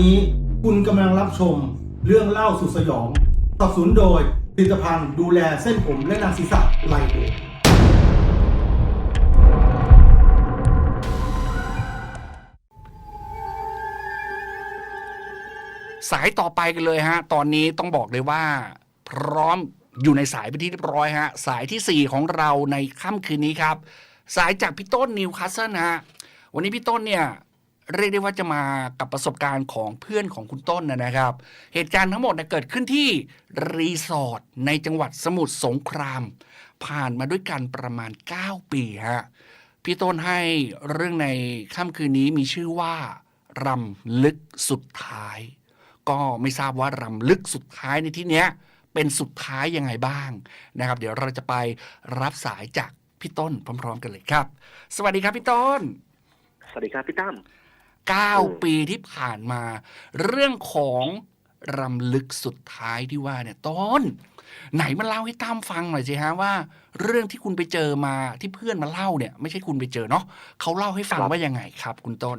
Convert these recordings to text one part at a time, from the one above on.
นี้คุณกำลังรับชมเรื่องเล่าสุดสยองสนับสนุนโดยผลิตภัณฑ์ดูแลเส้นผมและหนังศีรษะไลโอสายต่อไปกันเลยฮะ ตอนนี้ต้องบอกเลยว่า พร้อมอยู่ในสายไปที่เรียบร้อยฮะ สายทีสี่4 ของเราในค่ำคืนนี้ครับ สายจากพี่ต้นนิวคาสเซิลฮะ วันนี้พี่ต้นเนี่ย เรียกได้ว่าจะมากับประสบการณ์ของเพื่อนของคุณต้นนะครับ เหตุการณ์ทั้งหมดเนี่ยเกิดขึ้นที่รีสอร์ทในจังหวัดสมุทรสงคราม ผ่านมาด้วยกันประมาณ 9 ปีฮะพี่ต้นให้เรื่องในค่ำคืนนี้มีชื่อว่ารำลึกสุดท้าย ก็ไม่ทราบว่ารำลึกสุดท้ายในที่เนี้ยเป็นสุดท้ายยังไงบ้างนะครับ เดี๋ยวเราจะไปรับสายจากพี่ต้นพร้อม ๆ กันเลยครับ สวัสดีครับพี่ต้น สวัสดีครับพี่ตั้ม 9 ปีที่ผ่านมา เรื่องของรำลึกสุดท้ายที่ว่าเนี่ยต้น ไหนมาเล่าให้ตั้มฟังหน่อยสิฮะว่า เรื่องที่คุณไปเจอมาที่เพื่อนมาเล่าเนี่ย ไม่ใช่คุณไปเจอเนาะเขาเล่าให้ฟังว่ายังไงครับ คุณต้น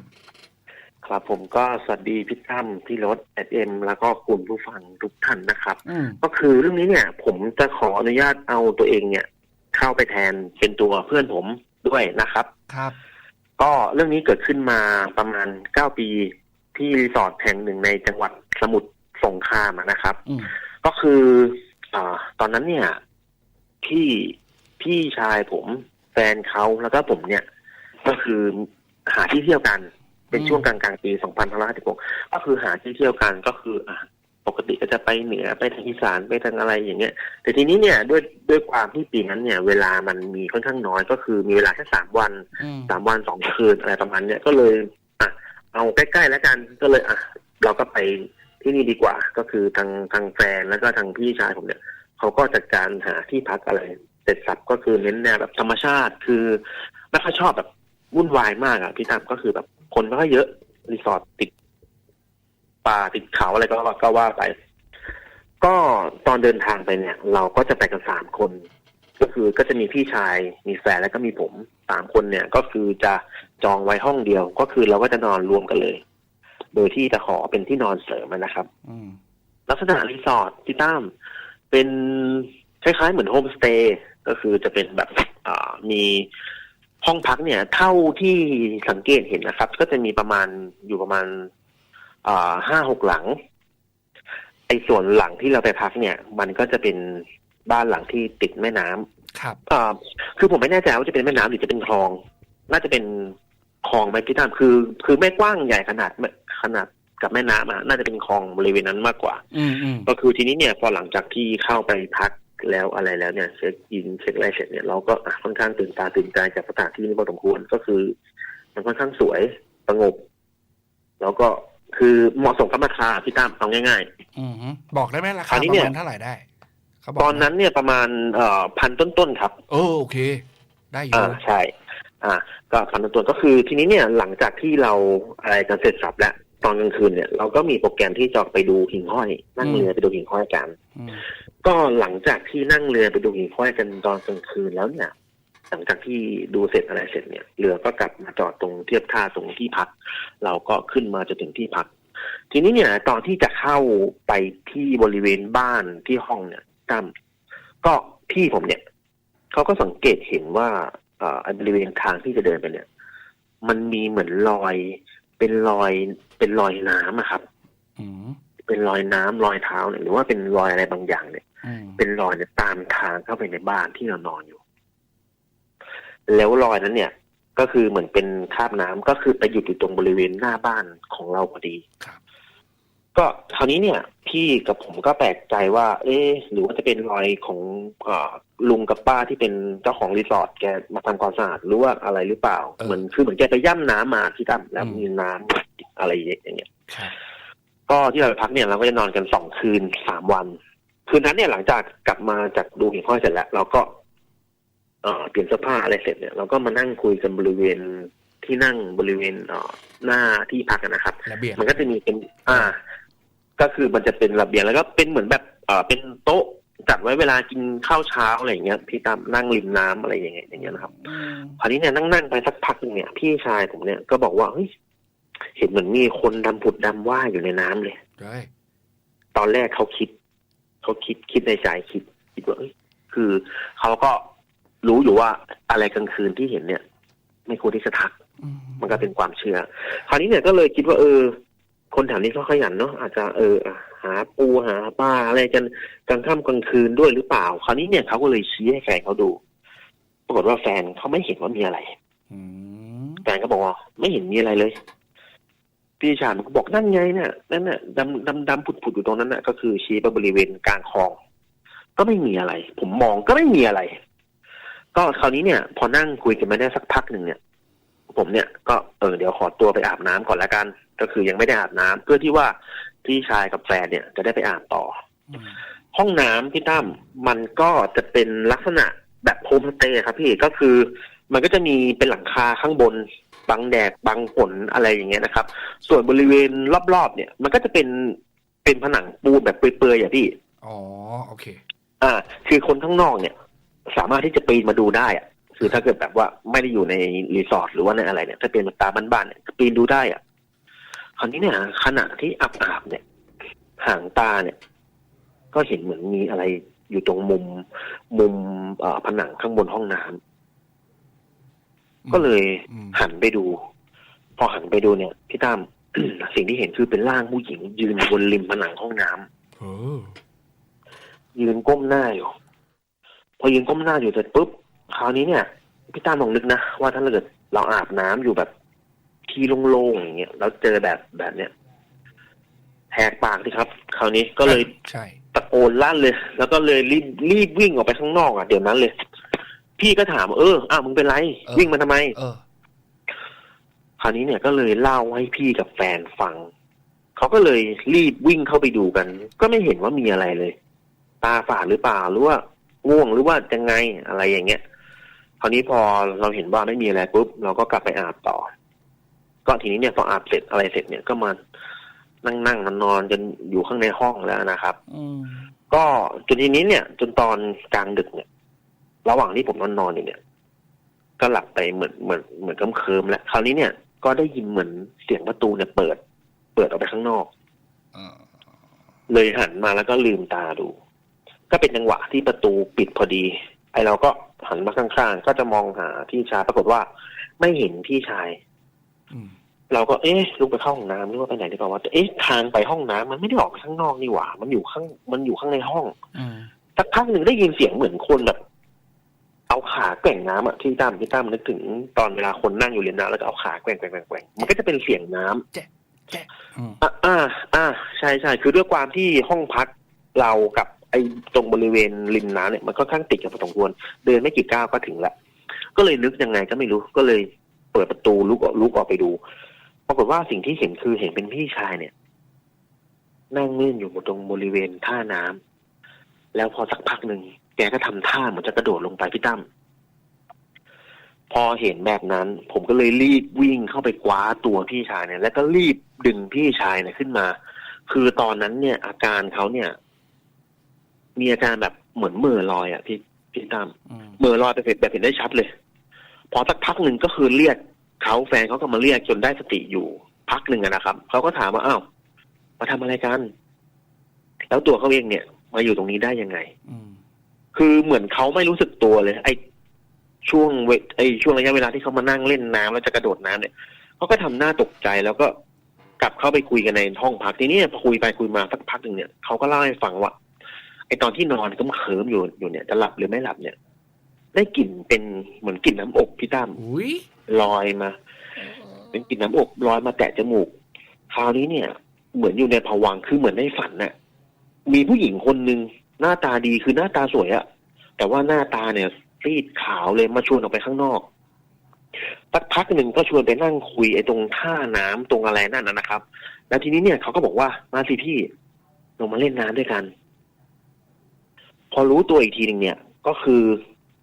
ครับผมก็สวัสดีพี่ตั้มพี่รถแอดเอ็มแล้วก็คุณผู้ฟังทุกท่านนะครับอืมก็คือเรื่องนี้เนี่ย ผมจะขออนุญาตเอาตัวเองเนี่ย เข้าไปแทนเป็นตัวเพื่อนผมด้วยนะครับ ครับ ก็เรื่องนี้เกิดขึ้นมาประมาณเก้าปีที่รีสอร์ทแห่งหนึ่งในจังหวัดสมุทรสงครามอะนะครับอืมก็คืออาตอนนั้นเนี่ยพี่พี่ชายผมแฟนเขาแล้วก็ผมเนี่ย ก็คือหาที่เที่ยวกัน เป็นช่วงกลางกลางๆปี 2556 ก็คือหาที่เที่ยวกันก็คืออะปก ติก็จะไปเหนือไปทางอีสานไปทางอะไรอย่างเงี้ย แต่ทีนี้เนี่ยด้วยด้วยความที่ปีนั้นเนี่ย เวลามันมีค่อนข้างน้อยก็คือมีเวลาแค่สามวันอืมสามวันสองคืนอะไรประมาณเนี้ยก็เลยอะเอาใกล้ๆแล้วกันก็เลยอะเราก็ไปที่นี่ดีกว่า ก็คือทางทางแฟนแล้วก็ทางพี่ชายผมเนี่ยเขาก็จัดการหาที่พักอะไร เสร็จสับก็คือเน้นแนวแบบธรรมชาติคือไม่ค่อยชอบแบบวุ่นวายมากอะพี่ตั้มก็คือแบบคนไม่ค่อยเยอะรีสอร์ทติด ป่าติดเขาอะไรก็ว่าก็ว่าไป ก็ตอนเดินทางไปเนี่ย เราก็จะไปกันสามคน ก็คือก็จะมีพี่ชายมีแฟนแล้วก็มีผมสามคนเนี่ย ก็คือจะจองไว้ห้องเดียว ก็คือเราก็จะนอนรวมกันเลย โดยที่จะขอเป็นที่นอนเสริมอะนะครับอืมลักษณะรีสอร์ทที่ตั้มเป็นคล้ายๆ เหมือนโฮมสเตย์ก็คือจะเป็นแบบอ่ามีห้องพักเนี่ย เท่าที่สังเกตเห็นนะครับ ก็จะมีประมาณอยู่ประมาณอ่า ห้าหกหลัง ไอ้ส่วนหลังที่เราไปพักเนี่ย มันก็จะเป็นบ้านหลังที่ติดแม่น้ำครับอ่าคือผมไม่แน่ใจว่าจะเป็นแม่น้ำหรือจะเป็นคลอง น่าจะเป็นคลองไหมพี่ตั้มคือ คือไม่กว้างใหญ่ขนาดขนาดกับแม่น้ำอะน่าจะเป็นคลองบริเวณนั้นมากกว่า อืมอืมก็คือทีนี้เนี่ย พอหลังจากที่เข้าไปพักแล้วอะไรแล้วเนี่ยเช็คอินเช็คอะไรเสร็จเนี่ยเราก็อะค่อนข้างตื่นตาตื่นใจกับสถานที่นี้พอสมควรก็คือ มันค่อนข้างสวยสงบแล้วก็ คือเหมาะสมกับราคาพี่ตั้มเอาง่ายอืมบอกได้ไหมราคคาราวนี้ปเนี่ยระมาณเท่าไหร่ได้เขาบอๆกตอนนั้นเนี่ยประมาณเอ่อพันต้นๆครับเออโอเค ได้อยู่อ่าใช่ อ่า ก็พันธุ์ตัวก็คือทีนี้เนี่ยหลังจากที่เราอะไรกันเสร็จสับแล้วตอนกลางคืนเนี่ยเราก็มีโปรแกรมที่จะไปดูหิ่งห้อย นั่งเรือไปดูหิ่งห้อยกันอืมก็หลังจากที่นั่งเรือไปดูหิ่งห้อยกันตอนกลางคืนแล้วเนี่ย หลังจากที่ดูเสร็จอะไรเสร็จเนี่ยเรือก็กลับมาจอดตรงเทียบท่าตรงที่พัก เราก็ขึ้นมาจนถึงที่พัก ทีนี้เนี่ย ตอนที่จะเข้าไปที่บริเวณบ้านที่ห้องเนี่ยตั้มก็พี่ผมเนี่ยเขาก็สังเกตเห็นว่าเอ่อบริเวณทางที่จะเดินไปเนี่ย มันมีเหมือนรอย เป็นรอย เป็นรอยน้ำอะครับอืมเป็นรอยน้ำรอยเท้าเนี่ยหรือว่าเป็นรอยอะไรบางอย่างเนี่ยอืมเป็นรอยเนี่ยตามทางเข้าไปในบ้านที่เรานอนอยู่ แล้วรอยนั้นเนี่ย ก็คือเหมือนเป็นคราบน้ำก็คือไปหยุดอยู่ตรงบริเวณหน้าบ้านของเราพอดีครับ ก็คราวนี้เนี่ย พี่กับผมก็แปลกใจว่า เอ๊ะหรือว่าจะเป็นรอยของอาลุงกับป้าที่เป็นเจ้าของรีสอร์ทแกมาทำความสะอาดหรือว่าอะไรหรือเปล่าเออเหมือนคือเหมือนแกไปย่ำน้ำมาที่ตั้มแล้วอืมมีน้ำอะไรอย่างเงี้ยครับก็ที่เราไปพักเนี่ยเราก็จะนอนกันสองคืนสามวัน คืนนั้นเนี่ยหลังจากกลับมาจากดูหิ่งห้อยเสร็จแล้ว เราก็ เอ่อเปลี่ยนเสื้อผ้าอะไรเสร็จเนี่ยเราก็มานั่งคุยกันบริเวณที่นั่งบริเวณเอ่อหน้าที่พักอะนะครับระเบียบมันก็จะมีเป็นอ่า ก็คือมันจะเป็นระเบียงแล้วก็เป็นเหมือนแบบเอ่อเป็นโต๊ะจัดไว้เวลากินข้าวเช้าอะไรอย่างเงี้ยพี่ตามนั่งริมน้ำอะไรอย่างเงี้ยอย่างเงี้ยนะครับอืมคราวนี้เนี่ยนั่งนั่งๆไปสักพักหนึงเนี่ย พี่ชายผมเนี่ยก็บอกว่าเฮ้ยเห็นเหมือนมีคนดำผุดดำว่ายอยู่ในน้ำเลยได้ตอนแรกเขาคิดเขาคิดคิดในใจคิดคิดว่าเอ้ยคือเขาก็ รู้อยู่ว่าอะไรกลางคืนที่เห็นเนี่ย ไม่ควรที่จะทักอืมมันก็เป็นความเชื่อ คราวนี้เนี่ยก็เลยคิดว่า เออ คนแถวนี้เขาขยันเนาะอาจจะเอออะหาปูหาปลาอะไรกันกลางค่ำกลางคืนด้วยหรือเปล่า คราวนี้เนี่ยเขาก็เลยชี้ให้แฟนเขาดู ปรากฏว่าแฟนเขาไม่เห็นว่ามีอะไรอืมแฟนก็บอกว่าไม่เห็นมีอะไรเลย พี่ชายมันก็บอกนั่นไงเนี่ยนั่นน่ะดำดำดำผุดผุดอยู่ตรงนั้นน่ะก็คือชี้ไปบริเวณกลางคลอง ก็ไม่มีอะไร ผมมองก็ไม่มีอะไร ก็คราวนี้เนี่ย พอนั่งคุยกันมาได้สักพักหนึ่งเนี่ย ผมเนี่ยก็เออเดี๋ยวขอตัวไปอาบน้ำก่อนละกัน ก็คือยังไม่ได้อาบน้ำเพื่อที่ว่าพี่ชายกับแฟนเนี่ยจะได้ไปอาบต่ออืมห้องน้ำพี่ตั้มมันก็จะเป็นลักษณะแบบโฮมสเตย์ครับพี่ก็คือมันก็จะมีเป็นหลังคาข้างบนบังแดดบังฝนอะไรอย่างเงี้ยนะครับ ส่วนบริเวณรอบๆเนี่ย มันก็จะเป็นเป็นผนังปูนแบบเปื่อยๆอะพี่อ๋อโอเค อ่า คือคนข้างนอกเนี่ย สามารถที่จะปีนมาดูได้อะคือถ้าเกิดแบบว่าไม่ได้อยู่ในรีสอร์ทหรือว่าในอะไรเนี่ย ถ้าเป็นตามบ้านๆเนี่ยปีนดูได้อะคราวนี้เนี่ยขณะที่อาบอาบๆเนี่ย หางตาเนี่ย ก็เห็นเหมือนมีอะไรอยู่ตรงมุม มุมเอ่อผนังข้างบนห้องน้ำก็เลยอืมหันไปดู พอหันไปดูเนี่ยพี่ตั้มสิ่งที่เห็นคือเป็นร่างผู้หญิง ยืนบนริมผนังห้องน้ำเออยืนก้มหน้าอยู่ พอยืนก้มหน้าอยู่เสร็จปุ๊บคราวนี้เนี่ยพี่ตั้มลองนึกนะว่าถ้าเกิดเราอาบน้ำอยู่แบบที่โล่งๆอย่างเงี้ยแล้วเจอแบบแบบเนี้ยแหกปากดิครับ คราวนี้ก็เลยใช่ตะโกนลั่นเลย แล้วก็เลยรีบรีบวิ่งออกไปข้างนอกอะเดี๋ยวนั้นเลย พี่ก็ถามเอออ้าวมึงเป็นไร วิ่งมาทำไมเออคราวนี้เนี่ยก็เลยเล่าให้พี่กับแฟนฟัง เขาก็เลยรีบวิ่งเข้าไปดูกัน ก็ไม่เห็นว่ามีอะไรเลย ตาฝาดหรือเปล่าหรือว่า ง่วงหรือว่าจะไงอะไรอย่างเงี้ยคราวนี้พอเราเห็นว่าไม่มีอะไรปุ๊บเราก็กลับไปอาบต่อ ก็ทีนี้เนี่ยพออาบเสร็จอะไรเสร็จเนี่ยก็มานั่งนั่งนอนนอนจนอยู่ข้างในห้องแล้วนะครับอืมก็จนทีนี้เนี่ย จนตอนกลางดึกเนี่ย ระหว่างที่ผมนอนนอนอยู่เนี่ย ก็หลับไปเหมือนเหมือนเหมือนเคลิ้มๆแล้วคราวนี้เนี่ยก็ได้ยินเหมือนเสียงประตูเนี่ยเปิด เปิดออกไปข้างนอกเออเลยหันมาแล้วก็ลืมตาดู ก็เป็นจังหวะที่ประตูปิดพอดี ไอเราก็หันมาข้างๆ ก็จะมองหาพี่ชายปรากฏว่า ไม่เห็นพี่ชายอืมเราก็เอ๊ะลุกไปเข้าห้องน้ำหรือว่าไปไหนดีกว่าวะแต่เอ๊ะทางไปห้องน้ำมันไม่ได้ออกไปข้างนอกนี่หว่า มันอยู่ข้าง มันอยู่ข้างในห้องอืมสักพักหนึ่งได้ยินเสียงเหมือนคนแบบ เอาขาแกว่งน้ำอะที่ตั้มที่ตั้มนึกถึงตอนเวลาคนนั่งอยู่ริมน้ำแล้วก็เอาขาแกว่งแกว่งแกว่งแกว่งมันก็จะเป็นเสียงน้ำอืมอะอ่าอ่าใช่ใช่คือด้วยความที่ห้องพักเรากับ ไอ้ตรงบริเวณริมน้ำเนี่ยมันค่อนข้างติดกันพอสมควร เดินไม่กี่ก้าวก็ถึงล้วก็เลยนึกยังไงก็ไม่รู้ก็เลยเปิดประตูลุกออกลุกออกไปดูปรากฏว่าสิ่งที่เห็นคือเห็นเป็นพี่ชายเนี่ย นั่งนื่นอยู่ตรงบริเวณท่าน้ำแล้วพอสักพักหนึ่งแกก็ทำท่าเหมือนจะกระโดดลงไปพี่ตั้มพอเห็นแบบนั้น ผมก็เลยรีบวิ่งเข้าไปคว้าตัวพี่ชายเนี่ย แล้วก็รีบดึงพี่ชายเนี่ยขึ้นมา คือตอนนั้นเนี่ย อาการเขาเนี่ย มีอาการแบบเหมือนเหม่อลอยอะพี่พี่ตั้มอืมเหม่อลอยไปเห็นแบบเห็นได้ชัดเลย พอสักพักหนึ่งก็คือเรียกเขาแฟนเขาก็มาเรียกจนได้สติอยู่พักหนึ่งอะนะครับเขาก็ถามว่าอ้าวมาทำอะไรกัน แล้วตัวเขาเองเนี่ย มาอยู่ตรงนี้ได้ยังไงอืมคือเหมือนเขาไม่รู้สึกตัวเลย ไอ้ช่วงเวไอ้ช่วงระยะเวลาที่เขามานั่งเล่นน้ำแล้วจะกระโดดน้ำเนี่ยเขาก็ทำหน้าตกใจแล้วก็กลับเข้าไปคุยกันในห้องพักทีนี้พอคุยไปคุยมาสักพักหนึ่งเนี่ยเขาก็เล่าให้ฟังว่าไอ้ตอนที่นอนก็เขิมๆอยู่อยู่เนี่ยจะหลับหรือไม่หลับเนี่ย ได้กลิ่นเป็นเหมือนกลิ่นน้ำอบพี่ตั้มอุ้ยลอยมา เป็นกลิ่นน้ำอบลอยมาแตะจมูก คราวนี้เนี่ย เหมือนอยู่ในภวังค์คือเหมือนในฝันน่ะ มีผู้หญิงคนหนึ่งหน้าตาดีคือหน้าตาสวยอะแต่ว่าหน้าตาเนี่ยซีดขาวเลยมาชวนออกไปข้างนอกสักพักหนึ่งก็ชวนไปนั่งคุยไอ้ตรงท่าน้ำตรงอะไรนั่นนะนะครับ แล้วทีนี้เนี่ยเขาก็บอกว่ามาสิพี่ลงมาเล่นน้ำด้วยกัน พอรู้ตัวอีกทีหนึ่งเนี่ยก็คือ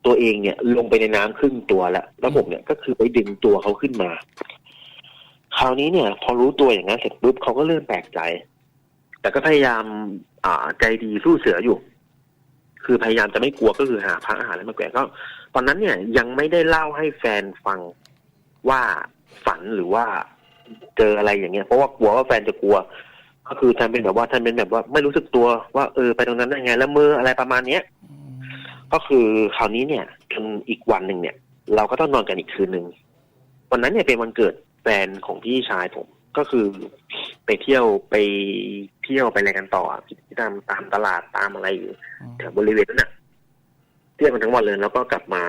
ตัวเองเนี่ยลงไปในน้ำครึ่งตัวแล้วแล้วผมเนี่ยก็คือไปดึงตัวเขาขึ้นมา คราวนี้เนี่ย พอรู้ตัวอย่างนั้นเสร็จปุ๊บเขาก็เริ่มแปลกใจ แต่ก็พยายาม อ่าใจดีสู้เสืออยู่ คือพยายามจะไม่กลัวก็คือหาพระอาหารอะไรมาแกว่งก็ ตอนนั้นเนี่ยยังไม่ได้เล่าให้แฟนฟังว่าฝันหรือว่าเจออะไรอย่างเงี้ยเพราะว่ากลัวว่าแฟนจะกลัว ก็คือท่านเป็นแบบว่าท่านเป็นแบบว่าไม่รู้สึกตัวว่าเออไปตรงนั้นได้ไงแล้วมืออะไรประมาณเนี้ยอืมก็คือคราวนี้เนี่ยจนอีกวันหนึ่งเนี่ย เราก็ต้องนอนกันอีกคืนหนึ่งวันนั้นเนี่ยเป็นวันเกิดแฟนของพี่ชายผมก็คือไปเที่ยวไปเที่ยวไปอะไรกันต่ออะที่ตามตามตลาดตามอะไรอยู่อืมแถวบริเวณนั้นน่ะเที่ยวกันทั้งวันเลยแล้วก็กลับมา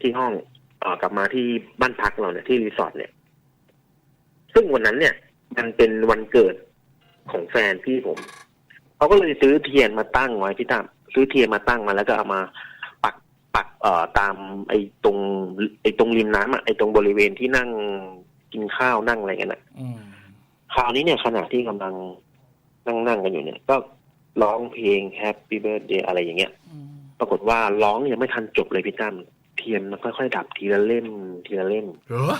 ที่ห้องเอ่อกลับมาที่บ้านพักเราเนี่ยที่รีสอร์ทเนี่ย ซึ่งวันนั้นเนี่ย มันเป็นวันเกิด ของแฟนพี่ผมเขาก็เลยซื้อเทียนมาตั้งไว้พี่ตั้มซื้อเทียนมาตั้งมาแล้วก็เอามาปักปักเอ่อตามไอ้ตรงไอ้ตรงริมน้ำอะไอ้ตรงบริเวณที่นั่งกินข้าวนั่งอะไรกันอะอืมคราวนี้เนี่ยขณะที่กำลังนั่งนั่งกันอยู่เนี่ย ก็ร้องเพลง Happy Birthday อะไรอย่างเงี้ยอืมปรากฏว่าร้องยังไม่ทันจบเลยพี่ตั้มเทียนมันค่อยๆดับทีละเล่มทีละเล่มเหรอ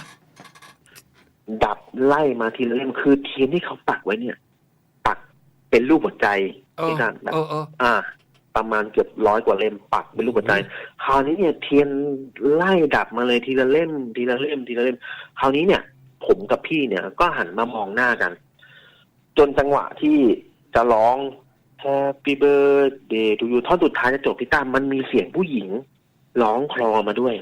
ดับไล่มาทีละเล่มคือเทียนที่เขาปักไว้เนี่ยปัก เป็นรูปหัวใจเออพี่ตั้มแบบเออเอออ่า ประมาณเกือบร้อยกว่าเล่มปักเป็นรูปหัวใจ คราวนี้เนี่ยเทียนไล่ดับมาเลยทีละเล่ม ทีละเล่ม ทีละเล่ม คราวนี้เนี่ย ผมกับพี่เนี่ย ก็หันมามองหน้ากัน จนจังหวะที่จะร้อง Happy Birthday to you ท่อนสุดท้ายจะจบพี่ตั้มมันมีเสียงผู้หญิง ร้องคลอมาด้วย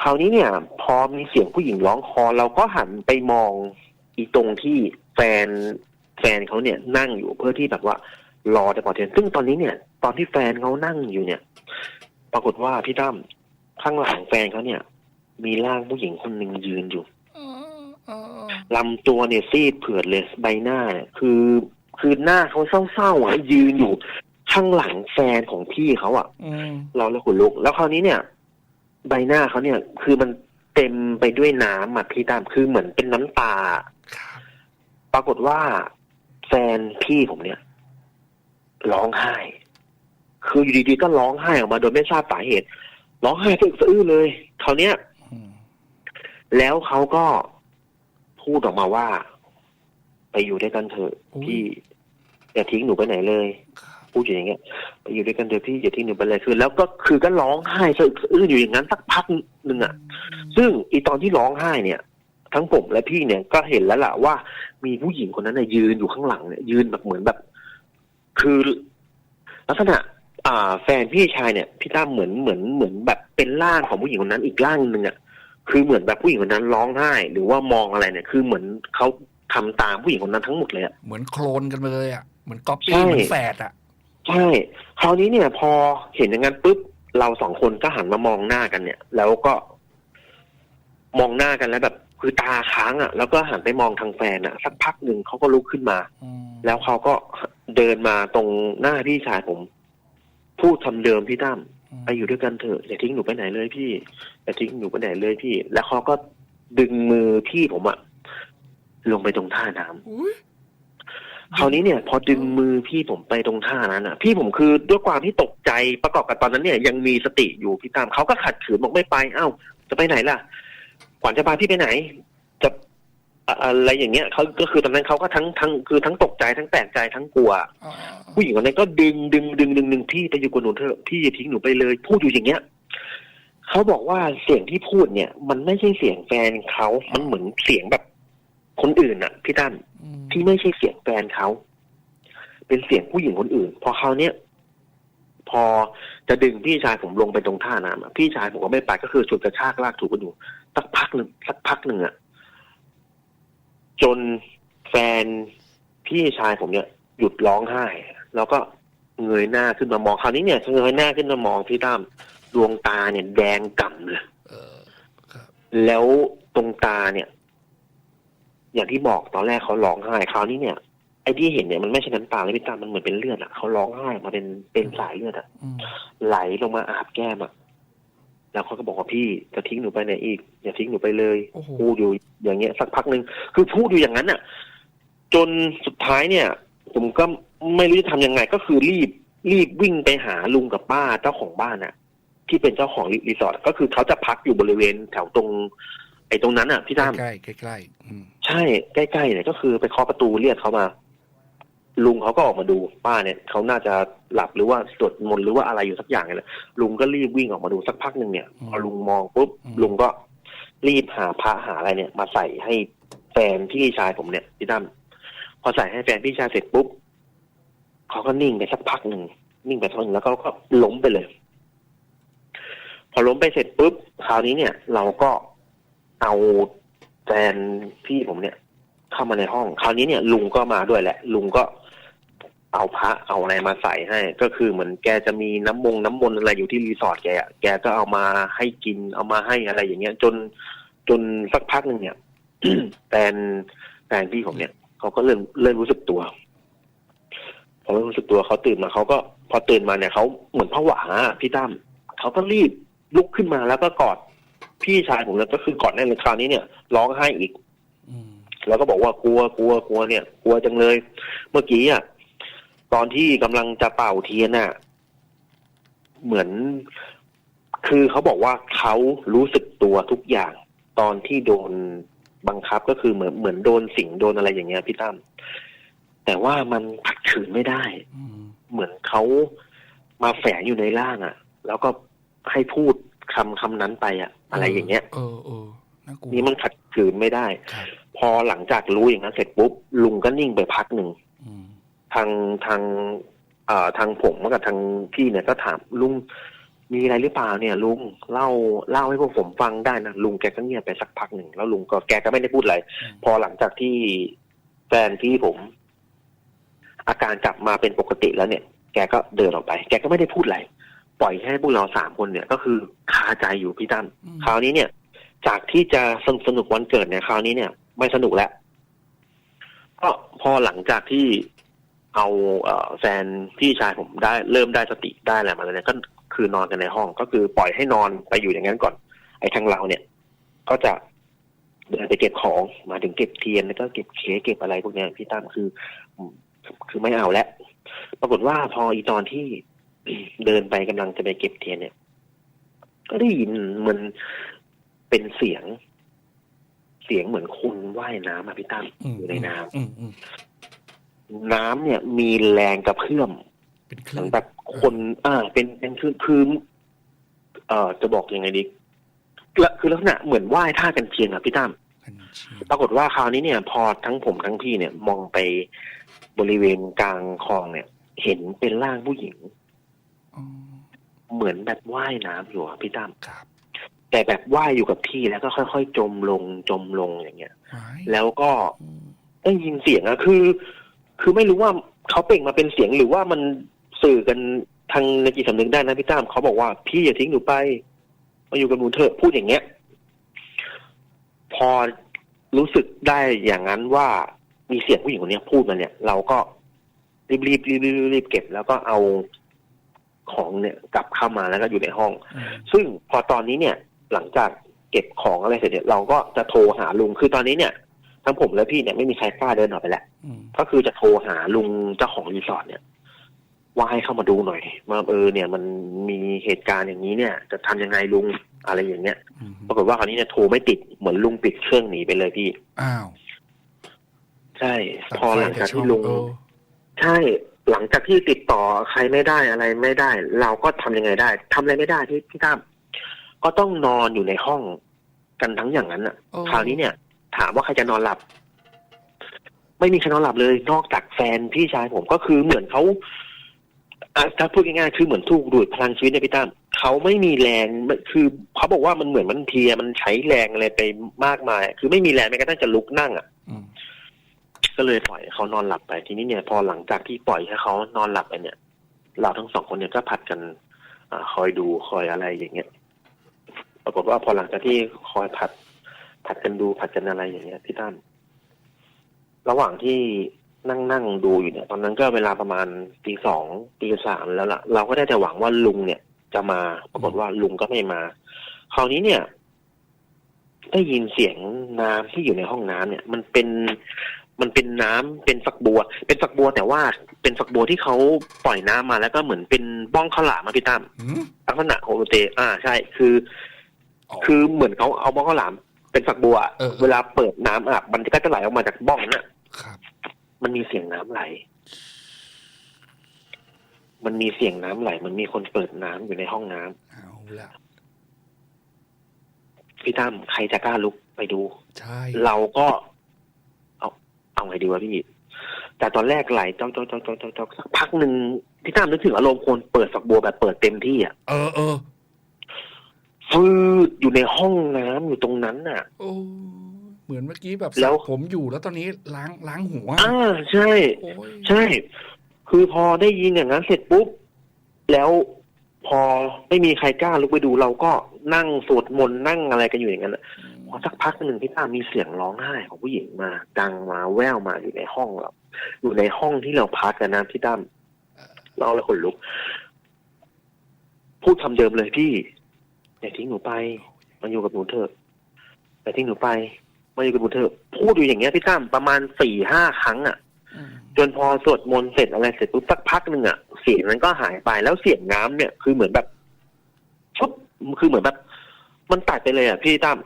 คราวนี้เนี่ย พอมีเสียงผู้หญิงร้องคลอเราก็หันไปมองอีตรงที่แฟน แฟนเขาเนี่ยนั่งอยู่เพื่อที่แบบว่ารอจะปล่อยเทียนซึ่งตอนนี้เนี่ย ตอนที่แฟนเขานั่งอยู่เนี่ย ปรากฏว่าพี่ตั้มข้างหลังแฟนเขาเนี่ย มีร่างผู้หญิงคนหนึ่งยืนอยู่เออเออลำตัวเนี่ยซีดเผือดเลยใบหน้าเนี่ยคือคือหน้าเขาเศร้าๆอะยืนอยู่ ข้างหลังแฟนของพี่เขาอะอืมเราแล้วขนลุก แล้วคราวนี้เนี่ย ใบหน้าเขาเนี่ย คือมันเต็มไปด้วยน้ำอะพี่ตามคือเหมือนเป็นน้ำตาครับปรากฏว่า แฟนพี่ผมเนี่ย ร้องไห้ คืออยู่ดีๆก็ร้องไห้ออกมาโดยไม่ทราบสาเหตุ ร้องไห้สะอึกสะอื้นเลยคราวเนี้ยอืมแล้วเขาก็พูดออกมาว่า ไปอยู่ด้วยกันเถอะพี่อย่าทิ้งหนูไปไหนเลยครับพูดอยู่อย่างเงี้ยไปอยู่ด้วยกันเถอะพี่อย่าทิ้งหนูไปเลยคือ แล้วก็คือก็ร้องไห้สะอึกสะอื้นอยู่อย่างนั้นสักพักหนึ่งอะ ซึ่งอีตอนที่ร้องไห้เนี่ย ทั้งผมและพี่เนี่ยก็เห็นแล้วล่ะว่ามีผู้หญิงคนนั้นน่ะยืนอยู่ข้างหลังเนี่ยยืนแบบเหมือนแบบ คือลักษณะ อ่า แฟนพี่ชายเนี่ยพี่ตั้มเหมือนเหมือนเหมือนแบบเป็นร่างของผู้หญิงคนนั้นอีกร่างหนึ่งอะคือเหมือนแบบผู้หญิงคนนั้นร้องไห้ หรือว่ามองอะไรเนี่ย คือเหมือนเขาทำตามผู้หญิงคนนั้นทั้งหมดเลยอะเหมือนโคลนกันไปเลยอะเหมือนก๊อปใช่ปี้เหมือนแฝดอะใช่คราวนี้เนี่ย พอเห็นอย่างนั้นปุ๊บเราสองคนก็หันมามองหน้ากันเนี่ย แล้วก็มองหน้ากันแล้วแบบ คือตาค้างอะ แล้วก็หันไปมองทางแฟนอะ สักพักหนึ่งเขาก็ลุกขึ้นมาอืมแล้วเขาก็เดินมาตรงหน้าพี่ชายผม พูดคำเดิมพี่ตั้มไปอยู่ด้วยกันเถอะอย่าทิ้งหนูไปไหนเลยพี่อย่าทิ้งหนูไปไหนเลยพี่ แล้วเขาก็ดึงมือพี่ผมอะลงไปตรงท่าน้ำอุ้ยคราวนี้เนี่ย พอดึงมือพี่ผมไปตรงท่านั้นอะ พี่ผมคือด้วยความที่ตกใจประกอบกับตอนนั้นเนี่ย ยังมีสติอยู่พี่ตามเขาก็ขัดขืนบอกไม่ไป เอ้า จะไปไหนล่ะ ขวัญจะพาพี่ไปไหนจะอะอะไรอย่างเงี้ยเขาก็คือตอนนั้นเขาก็ทั้งทั้งคือทั้งตกใจทั้งแปลกใจทั้งกลัวอ่าผู้หญิงคนนั้นก็ดึงดึงดึงดึงดึงพี่ไปอยู่กับหนูเถอะพี่อย่าทิ้งหนูไปเลย พูดอยู่อย่างเงี้ยเขาบอกว่าเสียงที่พูดเนี่ย มันไม่ใช่เสียงแฟนเขามันเหมือนเสียงแบบคนอื่นอะพี่ตั้มอืมที่ไม่ใช่เสียงแฟนเขาเป็นเสียงผู้หญิงคนอื่น พอเขาวเนี้ยพอจะดึงพี่ชายผมลงไปตรงท่าน้ำอะพี่ชายผมก็ไม่ไปก็คือฉุดกระชากลากถูกกันอยู่ สักพักหนึ่งสักพักหนึ่งอะจนแฟนพี่ชายผมเนี่ยหยุดร้องไห้ แล้วก็เงยหน้าขึ้นมามองคราวนี้เนี่ยเงยหน้าขึ้นมามองพี่ตั้มดวงตาเนี่ย แดงก่ำเลยเออครับแล้วตรงตาเนี่ย อย่างที่บอกตอนแรกเขาร้องไห้คราวนี้เนี่ยไอ้ที่เห็นเนี่ยมันไม่ใช่น้ำตาเลยพี่ตามันเหมือนเป็นเลือดอะเขาร้องไห้ออกมาเป็นเป็นสายเลือดอะอืมไหลลงมาอาบแก้มอะ แล้วเขาก็บอกว่าพี่จะทิ้งหนูไปไหนอีก อย่าทิ้งหนูไปเลยโอ้โหพูดอยู่อย่างเงี้ยสักพักหนึ่งคือพูดอยู่อย่างนั้นอะจนสุดท้ายเนี่ย ผมก็ไม่รู้จะทำยังไง ก็คือรีบรีบวิ่งไปหาลุงกับป้าเจ้าของบ้านอะที่เป็นเจ้าของรีสอร์ทก็คือเขาจะพักอยู่บริเวณแถวตรง ไอ้ตรงนั้นอะพี่ตั้มใกล้ใกล้ใกล้ๆอืมใช่ใกล้ๆเนี่ยก็คือไปเคาะประตูเรียกเขามา ลุงเขาก็ออกมาดูป้าเนี่ยเขาน่าจะหลับหรือว่าสวดมนต์หรือว่าอะไรอยู่สักอย่างเนี่ยแหละลุงก็รีบวิ่งออกมาดูสักพักหนึ่งเนี่ยพอลุงมองปุ๊บลุงก็รีบหาพระหาอะไรเนี่ย มาใส่ให้แฟนพี่ชายผมเนี่ยพี่ตั้มพอใส่ให้แฟนพี่ชายเสร็จปุ๊บเขาก็นิ่งไปสักพักหนึ่งนิ่งไปสักพักหนึ่งแล้วก็ก็ล้มไปเลย พอล้มไปเสร็จปุ๊บคราวนี้เนี่ย เราก็เอาแฟนพี่ผมเนี่ย เข้ามาในห้อง คราวนี้เนี่ย ลุงก็มาด้วยแหละ ลุงก็ เอาพระเอาอะไรมาใส่ให้ ก็คือเหมือนแกจะมีน้ำมงน้ำมนต์อะไรอยู่ที่รีสอร์ทแกอะแกก็เอามาให้กินเอามาให้อะไรอย่างเงี้ย จนจนสักพักหนึ่งเนี่ยแฟนแฟนพี่ผมเนี่ยเขาก็เริ่มเริ่มรู้สึกตัวพอเริ่มรู้สึกตัวเขาตื่นมาเขาก็พอตื่นมาเนี่ยเขาเหมือนผวาอะพี่ตั้มเขาก็รีบลุกขึ้นมาแล้วก็กอดพี่ชายผมแล้วก็คือกอดแน่นเลยคราวนี้เนี่ยร้องไห้อีกอืมแล้วก็บอกว่ากลัวกลัวกลัวเนี่ย กลัวจังเลย เมื่อกี้อะ ตอนที่กำลังจะเป่าเทียนอะ เหมือน คือเขาบอกว่าเขารู้สึกตัวทุกอย่าง ตอนที่โดนบังคับก็คือเหมือนเหมือนโดนสิงโดนอะไรอย่างเงี้ยพี่ตั้มแต่ว่ามันขัดขืนไม่ได้อืมเหมือนเขามาแฝงอยู่ในร่างอะ แล้วก็ให้พูดคำคำนั้นไปอะ อะไรอย่างเงี้ยเออเออน่ากลัวนี่มันขัดขืนไม่ได้ครับพอหลังจากรู้อย่างนั้นเสร็จปุ๊บลุงก็นิ่งไปพักหนึ่งอืม ทางทางเอ่อทางผมกับทางพี่เนี่ยก็ถามลุงมีอะไรหรือเปล่าเนี่ย ลุงเล่าเล่าให้พวกผมฟังได้นะลุงแกก็เงียบไปสักพักหนึ่งแล้วลุงก็แกก็ไม่ได้พูดอะไรพอหลังจากที่แฟนพี่ผม อาการกลับมาเป็นปกติแล้วเนี่ย แกก็เดินออกไป แกก็ไม่ได้พูดอะไรปล่อยให้พวกเราสามคนเนี่ย ก็คือคาใจอยู่พี่ตั้มอืมคราวนี้เนี่ย จากที่จะสนุกสนุกวันเกิดเนี่ยคราวนี้เนี่ย ไม่สนุกแล้วก็พอหลังจากที่ เอาเอ่อแฟนพี่ชายผมได้เริ่มได้สติได้อะไรมาแล้วเนี่ยก็คือนอนกันในห้อง ก็คือปล่อยให้นอนไปอยู่อย่างนั้นก่อน ไอ้ทางเราเนี่ย ก็จะเดินไปเก็บของมาถึงเก็บเทียนแล้วก็เก็บเค้กเก็บอะไรพวกเนี้ยพี่ตั้มคืออืมคือไม่เอาแล้วปรากฏว่าพออีตอนที่เดินไปกำลังจะไปเก็บเทียนเนี่ย ก็ได้ยินเหมือนเป็นเสียง เสียงเหมือนคนว่ายน้ำอะพี่ตั้มอืมอยู่ในน้ำอืมอืม น้ำเนี่ยมีแรงกระเพื่อมเป็นคเหมืลื่อนนแบบคนอ่า เป็นเป็นคือคือเอ่อจะบอกยังไงดีละคือลักษณะเหมือนว่ายท่ากันเชียงอะพี่ตั้มกันชีปรากฏว่าคราวนี้เนี่ย พอทั้งผมทั้งพี่เนี่ย มองไปบริเวณกลางคลองเนี่ย เห็นเป็นร่างผู้หญิงอ๋อเหมือนแบบว่ายน้ำอยู่อะพี่ตั้มครับแต่แบบว่ายอยู่กับที่แล้วก็ค่อยๆจมลงจมลงอย่างเงี้ยไว้แล้วก็อืมได้ยินเสียงอะคือ คือไม่รู้ว่าเขาเปล่งมาเป็นเสียงหรือว่ามันสื่อกันทางในจิตสำนึกได้นะพี่ตั้มเขาบอกว่าพี่อย่าทิ้งหนูไป มาอยู่กับหนูเถอะพูดอย่างเงี้ย พอรู้สึกได้อย่างนั้นว่ามีเสียงผู้หญิงคนนี้พูดมาเนี่ย เราก็รีบรีบรีบรีบรีบเก็บแล้วก็เอาของเนี่ยกลับเข้ามาแล้วก็อยู่ในห้อง ซึ่งพอตอนนี้เนี่ยหลังจากเก็บของอะไรเสร็จเนี่ยเราก็จะโทรหาลุงคือตอนนี้เนี่ย ทั้งผมและพี่เนี่ยไม่มีใครกล้าเดินออกไปแล้วอืมก็คือจะโทรหาลุงเจ้าของรีสอร์ทเนี่ยว่าให้เข้ามาดูหน่อยว่าเออเนี่ย มันมีเหตุการณ์อย่างนี้เนี่ย จะทำยังไงลุงอะไรอย่างเงี้ยอืมปรากฏว่าคราวนี้เนี่ยโทรไม่ติดเหมือนลุงปิดเครื่องหนีไปเลยพี่อ้าวใช่ พอหลังจากที่ลุงเออใช่หลังจากที่ติดต่อใครไม่ได้อะไรไม่ได้ เราก็ทำยังไงได้ทำอะไรไม่ได้ที่พี่ตั้มก็ต้องนอนอยู่ในห้องกันทั้งอย่างนั้นอะเออคราวนี้เนี่ย ถามว่าใครจะนอนหลับ ไม่มีใครนอนหลับเลย นอกจากแฟนพี่ชายผมก็คือเหมือนเขาอะถ้าพูดง่ายๆคือเหมือนถูกดูดพลังชีวิตเนี่ยพี่ตั้มเขาไม่มีแรงมันคือเขาบอกว่ามันเหมือนมันเพลียมันใช้แรงอะไรไปมากมาย คือไม่มีแรงแม้กระทั่งจะลุกนั่งอะอืมก็เลยปล่อยให้เขานอนหลับไปทีนี้เนี่ย พอหลังจากที่ปล่อยให้เขานอนหลับไปเนี่ย เราทั้งสองคนเนี่ยก็ผัดกันอาคอยดูคอยอะไรอย่างเงี้ย ปรากฏว่าพอหลังจากที่คอยผัด ผัดกันดูผัดกันอะไรอย่างเงี้ยพี่ตั้มระหว่างที่นั่งนั่งดูอยู่เนี่ย ตอนนั้นก็เวลาประมาณตีสองตีสามแล้วล่ะ เราก็ได้แต่หวังว่าลุงเนี่ยจะมาปรากฏว่าลุงก็ไม่มา คราวนี้เนี่ย ได้ยินเสียงน้ำที่อยู่ในห้องน้ำเนี่ย มันเป็นมันเป็นน้ำเป็นฝักบัว เป็นฝักบัวแต่ว่าเป็นฝักบัวที่เขาปล่อยน้ำมาแล้วก็เหมือนเป็นบ้องข้าวหลามมาพี่ตั้มอืมลักษณะโฮโลเตอ่าใช่คืออ๋อคือเหมือนเขาเอาบ้องข้าวหลาม เป็นฝักบัว เออเออ เวลาเปิดน้ำอาบมันก็จะไหลออกมาจากบ้องนั้นน่ะ ครับ มันมีเสียงน้ำไหล มันมีเสียงน้ำไหล มันมีคนเปิดน้ำอยู่ในห้องน้ำเอาละพี่ตั้มใครจะกล้าลุกไปดู ใช่เราก็ เอาเอาไงดีวะพี่ แต่ตอนแรกไหลจอกจอกจอกจอกจอกจอกสักพักหนึ่งพี่ตั้มนึกถึงอารมณ์คนเปิดฝักบัวแบบเปิดเต็มที่อะ เออเออ ฟืดอยู่ในห้องน้ำอยู่ตรงนั้นน่ะ โอ้เหมือนเมื่อกี้แบบแล้สระวผมอยู่แล้วตอนนี้ล้างล้างหัวอ่าใช่ โอ้ยใช่ คือพอได้ยินอย่างนั้นเสร็จปุ๊บ แล้วพอไม่มีใครกล้าลุกไปดูเราก็นั่งสวดมนต์นั่งอะไรกันอยู่อย่างนั้นน่ะพอสักพักหนึ่งพี่ตามีเสียงร้องไห้ของผู้หญิงมาดังมาแว่วมาอยู่ในห้องเราอยู่ในห้องที่เราพักกันนะพี่ตั้มเราเลยขนลุก พูดคำเดิมเลยพี่ อย่าทิ้งหนูไป มันอยู่กับหนูเถอะอย่าทิ้งหนูไปมาอยู่กับหนูเถอะพูดอยู่อย่างเงี้ยพี่ตั้มประมาณสี่ห้าครั้งอะอืมจนพอสวดมนต์เสร็จอะไรเสร็จปุ๊บสักพักหนึ่งอะเสียงนั้นก็หายไปแล้วเสียงน้ำเนี่ยคือเหมือนแบบชุบคือเหมือนแบบ มันตัดไปเลยอะพี่ตั้ม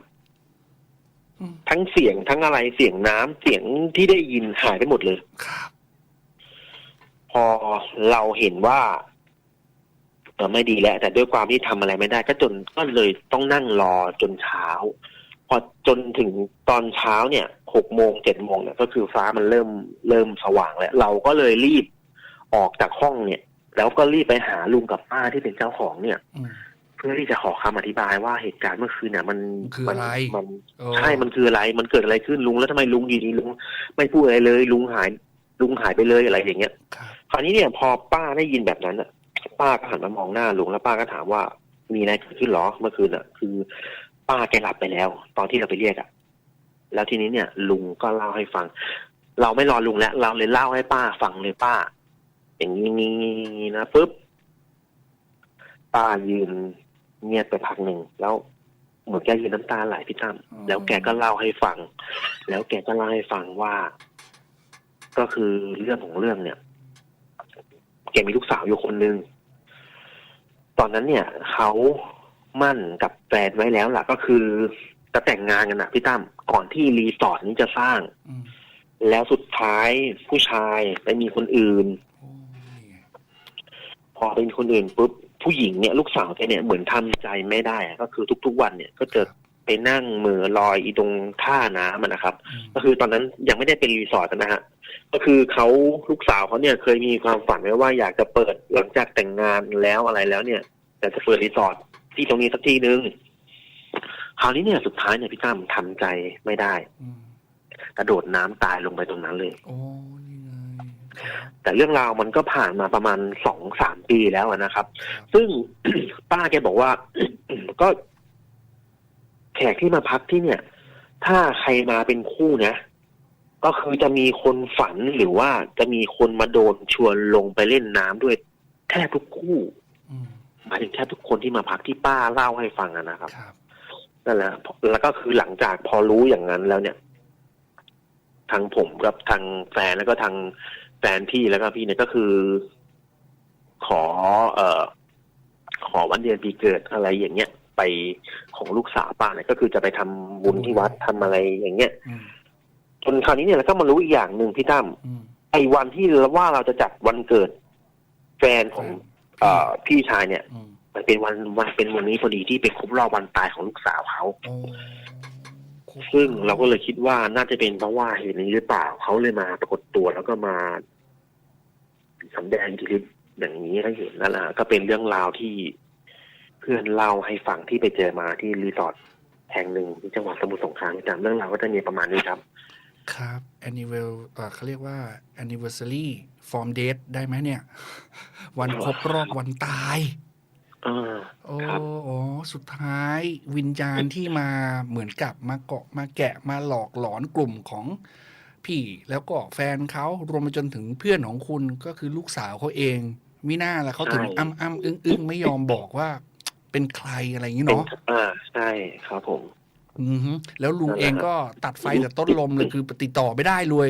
อืมทั้งเสียงทั้งอะไรเสียงน้ำเสียงที่ได้ยินหายไปหมดเลยครับ พอเราเห็นว่าเออ ไม่ดีแล้วแต่ด้วยความที่ทำอะไรไม่ได้ ก็จนก็เลยต้องนั่งรอจนเช้า พอจนถึงตอนเช้าเนี่ยหกโมงเจ็ดโมงเนี่ยก็คือฟ้ามันเริ่มเริ่มสว่างแล้ว เราก็เลยรีบออกจากห้องเนี่ย แล้วก็รีบไปหาลุงกับป้าที่เป็นเจ้าของเนี่ยอืมเพื่อที่จะขอคำอธิบายว่าเหตุการณ์เมื่อคืนเนี่ยมันคืออะไรมันเออใช่มันคืออะไร มันเกิดอะไรขึ้นลุงแล้วทำไมลุงอยู่ดีลุงไม่พูดอะไรเลย ลุงหายลุงหายไปเลยอะไรอย่างเงี้ยครับคราวนี้เนี่ยพอป้าได้ยินแบบนั้นอะ ป้าก็หันมามองหน้าลุงแล้วป้าก็ถามว่า มีอะไรเกิดขึ้นเหรอเมื่อคืนอะ คือ ป้าแกหลับไปแล้ว ตอนที่เราไปเรียกอะ แล้วทีนี้เนี่ย ลุงก็เล่าให้ฟัง เราไม่รอลุงแล้ว เราเลยเล่าให้ป้าฟังเลยป้า อย่างนี้นี้นี้นะปุ๊บป้ายืนเงียบไปพักหนึ่งแล้วเหมือนแกยืนน้ำตาไหลพี่ตั้มอ๋อแล้วแกก็เล่าให้ฟัง แล้วแกก็เล่าให้ฟังว่า ก็คือเรื่องของเรื่องเนี่ย แกมีลูกสาวอยู่คนหนึ่งตอนนั้นเนี่ยเขามั่นกับแฟนไว้แล้วล่ะ ก็คือจะแต่งงานกันนะพี่ตั้มก่อนที่รีสอร์ทนี้จะสร้างอืมแล้วสุดท้ายผู้ชายไปมีคนอื่นโอ้นี่ไงพอเป็นคนอื่นปุ๊บผู้หญิงเนี่ย ลูกสาวแกเนี่ยเหมือนทำใจไม่ได้อะก็คือทุกๆวันเนี่ย ก็จะ ไปนั่งเหมือลอยอีตรงท่าน้ำอะนะครับอืมก็คือตอนนั้นยังไม่ได้เป็นรีสอร์ทนะฮะก็คือเขาลูกสาวเขาเนี่ยเคยมีความฝันไว้ว่าอยากจะเปิดหลังจากแต่งงานแล้วอะไรแล้วเนี่ยอยากจะเปิดรีสอร์ทที่ตรงนี้สักทีนึงคราวนี้เนี่ยสุดท้ายเนี่ยพี่ตั้มทำใจไม่ได้อืมกระโดดน้ำตายลงไปตรงนั้นเลยโอ้นี่ไงครับแต่เรื่องราวมันก็ผ่านมาประมาณสองสามปีแล้วอะนะครับครับ ซึ่งป้าแกบอกว่า ก็แข กที่มาพักที่เนี่ย ถ้าใครมาเป็นคู่นะ ก็คือจะมีคนฝันหรือว่าจะมีคนมาโดนชวนลงไปเล่นน้ำด้วยแทบทุกคู่อืมหมายถึงแทบทุกคนที่มาพักที่ป้าเล่าให้ฟังอะนะครับครับนั่นแหละแล้วก็คือหลังจากพอรู้อย่างนั้นแล้วเนี่ย ทางผมกับทางแฟนแล้วก็ทางแฟนพี่แล้วก็พี่เนี่ยก็คือ ขอ เอ่อ ขอวันเดือนปีเกิดอะไรอย่างเงี้ย ไปของลูกสาวป้าเนี่ยก็คือจะไปทำบุญที่วัดทำอะไรอย่างเงี้ยอืมจนคราวนี้เนี่ยเราก็มารู้อีกอย่างหนึ่งพี่ตั้มอืมไอ้วันที่เราว่าเราจะจัดวันเกิด แฟนของเอ่อพี่ชายเนี่ยอืมมันเป็นวันวันเป็นวันนี้พอดีที่เป็นครบรอบวันตายของลูกสาวเขาโอ้ซึ่งเราก็เลยคิดว่าน่าจะเป็นเพราะว่าเหตุนี้หรือเปล่าเขาเลยมาปรากฏตัวแล้วก็มาสำแดงอิทธิฤทธิ์อย่างนี้ให้เห็นนั่นแหละฮะก็เป็นเรื่องราวที่ เพื่อนเล่าให้ฟังที่ไปเจอมาที่รีสอร์ทแห่งหนึ่งที่จังหวัดสมุทรสงครามจำเรื่องราวก็จะมีประมาณนี้ครับ ครับ anniversary เอ่อเขาเรียกว่า anniversary form date ได้ไหมเนี่ย วันครบรอบวันตายอ่าโอ้ครับโอ้สุดท้ายวิญญาณที่มาเหมือนกับมาเกาะมาแกะมาหลอกหลอนกลุ่มของพี่แล้วก็แฟนเขารวมไปจนถึงเพื่อนของคุณก็คือลูกสาวเขาเองมิน่าแล้วเขาถึงอ้ำอ้ำอึ้งอึ้งไม่ยอมบอกว่า เป็นใครอะไรอย่างนี้เป็นเนาะอ่าใช่ครับผม อือฮึแล้วลุงนั่นแหละเองก็ตัดไฟแต่ต้นลมเลยคือติดต่อไม่ได้เลย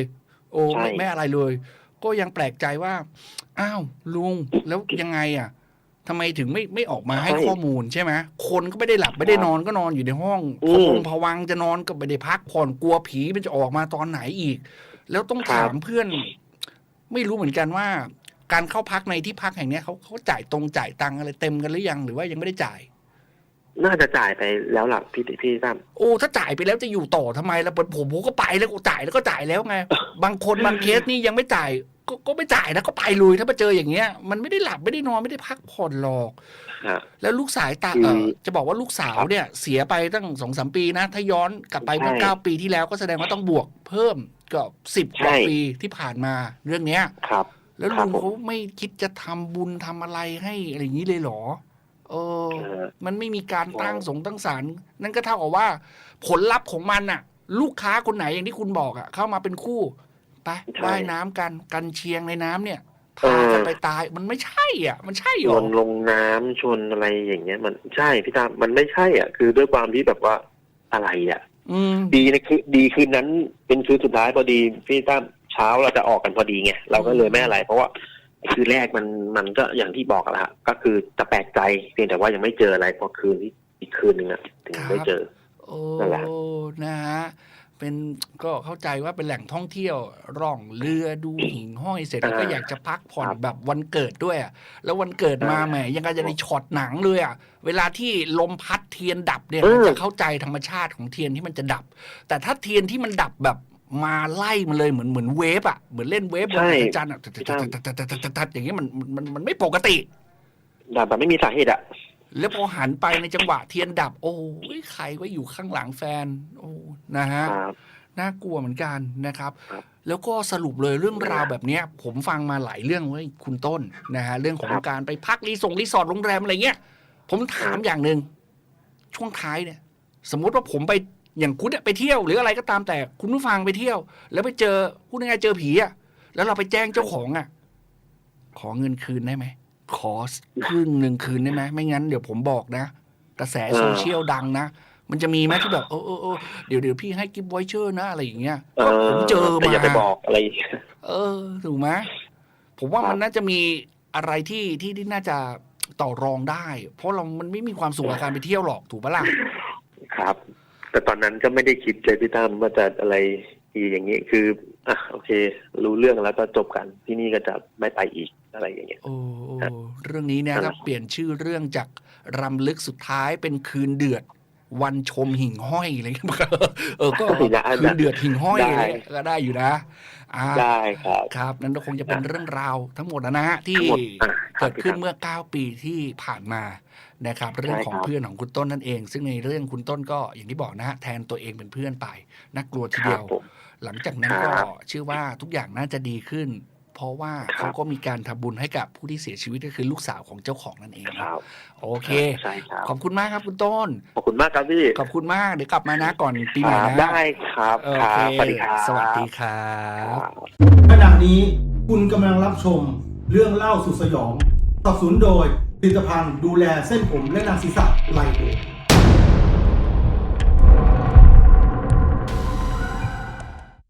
โอ้ใช่ไม่ไม่อะไรเลย ก็ยังแปลกใจว่า อ้าวลุงแล้วยังไงอะทำไมถึงไม่ไม่ออกมาให้ข้อมูลใช่ไหมคนก็ไม่ได้หลับไม่ได้นอนก็นอนอยู่ในห้องพะวงพะวังจะนอนก็ไม่ได้พักผ่อนกลัวผีมันจะออกมาตอนไหนอีก แล้วต้องถามเพื่อน ไม่รู้เหมือนกันว่า การเข้าพักในที่พักแห่งเนี้ยเขาเขาจ่ายตรงจ่ายตังค์อะไรเต็มกันหรือยังหรือว่ายังไม่ได้จ่าย น่าจะจ่ายไปแล้วล่ะพี่พี่ตั้มโอ้ถ้าจ่ายไปแล้วจะอยู่ต่อทำไมล่ะผมผมผมก็ไปแล้วก็จ่ายแล้วก็จ่ายแล้วไง บางคนบางเคสนี่ยังไม่จ่ายก็ก็ไม่จ่ายนะก็ไปเลยถ้ามาเจออย่างเงี้ย มันไม่ได้หลับไม่ได้นอนไม่ได้พักผ่อนหรอกฮะแล้วลูกสายตาคือเออจะบอกว่าลูกสาวเนี่ย เสียไปตั้งสองสามปีนะ ถ้าย้อนกลับไปเมื่อใช่เก้าปีที่แล้วก็แสดงว่าต้องบวกเพิ่มเก็สิบกว่าใช่ปีที่ผ่านมาเรื่องเนี้ยครับ แล้วครัลุบงผมเขาไม่คิดจะทำบุญทำอะไรให้อะไรอย่างนี้เลยเหรอ เออเออมันไม่มีการตั้งว้าวสงตั้งศาลนั่นก็เท่ากับว่า ผลลัพธ์ของมันน่ะลูกค้าคนไหนอย่างที่คุณบอกอะเข้ามาเป็นคู่ไปว่ายน้ำกันกันเชียงในน้ำเนี่ยพากันไปตายมันไม่ใช่อะ มันใช่เหชรอวนลงน้ำชวนอะไรอย่างเงี้ย มันใช่พี่ตั้มมันไม่ใช่อะ คือด้วยความที่แบบว่าอะไรอะอืมดีนะคือดีคืนนั้นเป็นคืนสุดท้ายพอดีพี่ตั้ม เช้าเราจะออกกันพอดีไงเราก็เลยไม่อะไร เพราะว่าคืนแรกมันมันก็อย่างที่บอกอะละฮะก็คือจะแปลกใจเพียงแต่ว่ายังไม่เจออะไรพอคืนที่อีกคืนหนึ่งอะถึงได้เจอโอ้นั่นแหละนะฮะเป็นก็เข้าใจว่าเป็นแหล่งท่องเที่ยวร่องเรือดูหิ่งห้อยเสร็จแล้วก็อยากจะพักผ่อนแบบวันเกิดด้วยอะแล้ววันเกิดมาแหมยังกับจะในช็อตหนังเลยอะเวลาที่ลมพัดเทียนดับเนี่ยมันจะเข้าใจธรรมชาติของเทียนที่มันจะดับ แต่ถ้าเทียนที่มันดับแบบ มาไล่มันเลยเหมือนเหมือนเวฟอะเหมือนเล่นเวฟบนอัศจรรย์อะตัดๆๆๆๆๆๆอย่างเงี้ยมันมันมันไม่ปกติดับแบบไม่มีสาเหตุอะแล้วพอหันไปในจังหวะเทียนดับ โอ้ยใครว่าอยู่ข้างหลังแฟน โอ้นะฮะครับน่ากลัวเหมือนกันนะครับครับ แล้วก็สรุปเลยเรื่องราวแบบเนี้ยผมฟังมาหลายเรื่องเว้ยคุณต้นนะฮะเรื่องของครับการไปพักรีสอร์ทรีสอร์ทโรงแรมอะไรเงี้ย ผมถามครับอย่างหนึ่งช่วงท้ายเนี่ย สมมุติว่าผมไป อย่างคุณเนี่ยไปเที่ยวหรืออะไรก็ตามแต่คุณผู้ฟังไปเที่ยว แล้วไปเจอพูดง่ายๆเจอผีอะแล้วเราไปแจ้งเจ้าของอะขอเงินคืนได้ไหมขอครึ่งหนึ่งคืนได้ไหมไม่งั้นเดี๋ยวผมบอกนะ กระแสโซเชียลดังนะมันจะมีไหมที่แบบเออเออเออเดี๋ยวเดี๋ยวพี่ให้กิฟต์ไวเชอร์นะอะไรอย่างเงี้ยเออผมเจอแต่มาอย่าไปบอกอะไรอย่างเงี้ยเออถูกไหมผมว่าครับมันน่าจะมีอะไรที่ที่ที่น่าจะต่อรองได้ เพราะเรามันไม่มีความสุขกับการไปเที่ยวหรอกถูกปะล่ะครับ แต่ตอนนั้นก็ไม่ได้คิดเลยพี่ตั้มว่าจะอะไรอีอย่างเงี้ยคืออะโอเค รู้เรื่องแล้วก็จบกันที่นี่ก็จะไม่ไปอีกอะไรอย่างเงี้ยโอ้โอ้เรื่องนี้เนี่ยครับถ้าเปลี่ยนชื่อเรื่องจากรำลึกสุดท้ายเป็นคืนเดือด วันชมหิ่งห้อยอะไรเงี้ยเออก็ได้คืนเดือดหิ่งห้อยได้อะไรก็ได้อยู่นะอ่าได้ครับครับนั่นก็คงจะเป็นเรื่องราวทั้งหมดนะฮะที่ทั้งหมดอะครัเกิบดขึ้นพี่ตั้มเมื่อ 9 ปีที่ผ่านมา นะครับเรื่องของใช่ครับเพื่อนของคุณต้นนั่นเอง ซึ่งในเรื่องคุณต้นก็อย่างที่บอกนะฮะแทนตัวเองเป็นเพื่อนไปน่ากลัวทีคเดีรัยบวผมหลังจากนั้นคก็รับเชื่อว่าทุกอย่างน่าจะดีขึ้น เพราะว่าครับเขาก็มีการทำบุญให้กับผู้ที่เสียชีวิตก็คือลูกสาวของเจ้าของนั่นเองคนะรับโอเคใช่ครับขอบคุณมากครับคุณต้น ขอบคุณมากครับพี่ขอบคุณมากเดี๋ยวกลับมานะก่อนปีคใหม่รับนะได้ครับโอครัเคบสวัสดีครับสวัสดีครับครับขณะนี้คุณกำลังรับชมเรื่องเล่าสุดสยองสนับสนุนโดย ผลิตภัณฑ์ดูแลเส้นผมและหนังศีรษะไลโอ